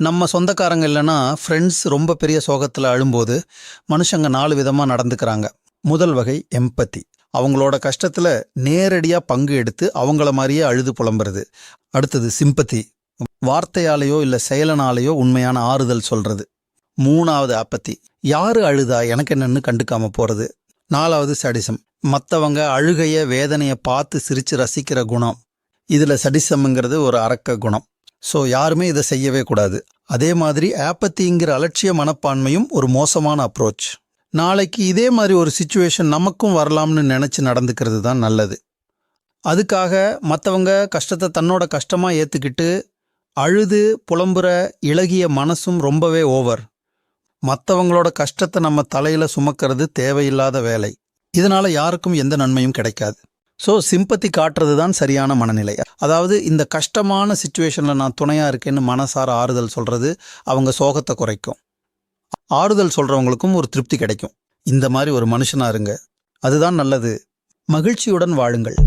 நம்ம சொந்தக்காரங்க இல்லைன்னா ஃப்ரெண்ட்ஸ் ரொம்ப பெரிய சோகத்தில் அழும்போது மனுஷங்க நாலு விதமாக நடந்துக்கிறாங்க. முதல் வகை எம்பத்தி அவங்களோட கஷ்டத்தில் நேரடியாக பங்கு எடுத்து அவங்கள மாதிரியே அழுது புலம்புறது. அடுத்தது சிம்பத்தி வார்த்தையாலேயோ இல்லை செயலனாலேயோ உண்மையான ஆறுதல் சொல்கிறது மூணாவது அப்பத்தி யார் அழுதா? எனக்கு என்னன்னு கண்டுக்காம போகிறது நாலாவது சடிசம் மற்றவங்க அழுகைய வேதனையை பார்த்து சிரித்து ரசிக்கிற குணம். இதில் சடிசம்ங்கிறது ஒரு அரக்க குணம். ஸோ யாருமே இதை செய்யவே கூடாது. அதே மாதிரி ஆப்பத்திங்கிற அலட்சிய மனப்பான்மையும் ஒரு மோசமான அப்ரோச் நாளைக்கு இதே மாதிரி ஒரு சுச்சுவேஷன் நமக்கும் வரலாம்னு நினச்சி நடந்துக்கிறது தான் நல்லது. அதுக்காக மற்றவங்க கஷ்டத்தை தன்னோட கஷ்டமாக ஏற்றுக்கிட்டு அழுது புலம்புற இழகிய மனசும் ரொம்பவே ஓவர் மற்றவங்களோட கஷ்டத்தை நம்ம தலையில் சுமக்கிறது தேவையில்லாத வேலை. இதனால் யாருக்கும் எந்த நன்மையும் கிடைக்காது. ஸோ சிம்பத்தி காட்டுறது தான் சரியான மனநிலை. அதாவது இந்த கஷ்டமான சுச்சுவேஷனில் நான் துணையாக இருக்கேன்னு மனசார ஆறுதல் சொல்கிறது அவங்க சோகத்தை குறைக்கும். ஆறுதல் சொல்கிறவங்களுக்கும் ஒரு திருப்தி கிடைக்கும். இந்த மாதிரி ஒரு மனுஷனா இருங்க. அதுதான் நல்லது. மகிழ்ச்சியுடன் வாழுங்கள்.